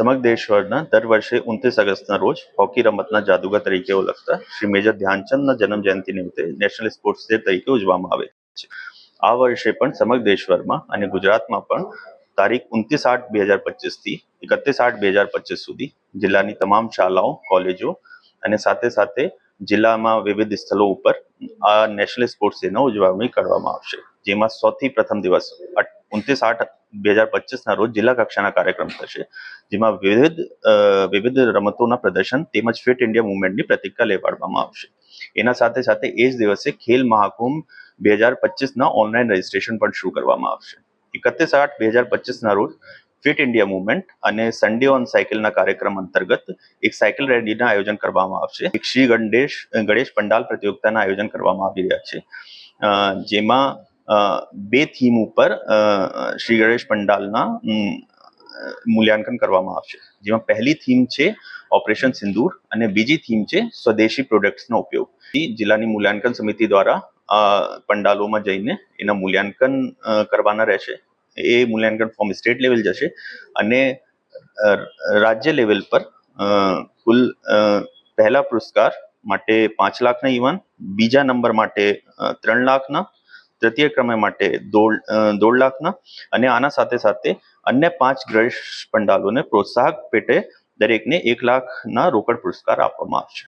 સમગ્ર દર વર્ષે ઉનત્રીસ ઓગસ્ટના રોજ હોકી રમતના જાદુગર તરીકે ઓળખતા શ્રી મેજર ધ્યાનચંદના જન્મ જયંતિ નિમિત્તે નેશનલ સ્પોર્ટ્સ ડે તરીકે ઉજવવામાં આવે છે. આ વર્ષે પણ સમગ્ર દેશભરમાં અને ગુજરાતમાં પણ તારીખ ઉનત્રીસ આઠ બે હજાર પચીસથી એકત્રીસ આઠ બે હજાર પચીસ સુધી જિલ્લાની તમામ શાળાઓ, કોલેજો અને સાથે સાથે જિલ્લામાં વિવિધ સ્થળો ઉપર આ નેશનલ સ્પોર્ટ્સ ડેનો ઉજવણી કરવામાં આવશે. જેમાં સૌથી પ્રથમ દિવસ ઉનત્રીસ આઠ બે હજાર પચીસના રોજ જિલ્લા કક્ષાના કાર્યક્રમ થશે. જેમાં વિવિધ વિવિધ રમતોના પ્રદર્શન તેમજ ફિટ ઇન્ડિયા મુવમેન્ટની પ્રતિજ્ઞા લેવાડવામાં આવશે. એના સાથે સાથે એ જ દિવસે ખેલ મહાકુંભ બે હજાર પચીસના ઓનલાઈન રજીસ્ટ્રેશન પણ શરૂ કરવામાં આવશે. એકત્રીસ આઠ બે હજાર પચીસના રોજ ફિટ ઇન્ડિયા મુવમેન્ટ અને સન્ડે ઓન સાયકલના કાર્યક્રમ અંતર્ગત એક સાયકલ રેલીના આયોજન કરવામાં આવશે. એક શ્રી ગણેશ ગણેશ પંડાલ પ્રતિયોગિતાના આયોજન કરવામાં આવી રહ્યા છે. જેમાં બે થીમ ઉપર શ્રી ગણેશ પંડાલના મૂલ્યાંકન કરવામાં આવશે. જેમાં પહેલી થીમ છે ઓપરેશન સિંદૂર અને બીજી થીમ છે સ્વદેશી પ્રોડક્ટ્સનો ઉપયોગ. જિલ્લાની મૂલ્યાંકન સમિતિ દ્વારા પંડાલોમાં જઈને એના મૂલ્યાંકન કરવાના રહેશે. એ મૂલ્યાંકન ફોર્મ સ્ટેટ લેવલ જશે અને રાજ્ય લેવલ પર કુલ પહેલા પુરસ્કાર માટે પાંચ લાખના ઇવાન બીજા નંબર માટે ત્રણ લાખના તૃતીય ક્રમે માટે દોઢ દોઢ લાખના અને આના સાથે સાથે અન્ય પાંચ ગણેશ પંડાલોને પ્રોત્સાહક પેટે દરેકને એક લાખના રોકડ પુરસ્કાર આપવામાં આવશે.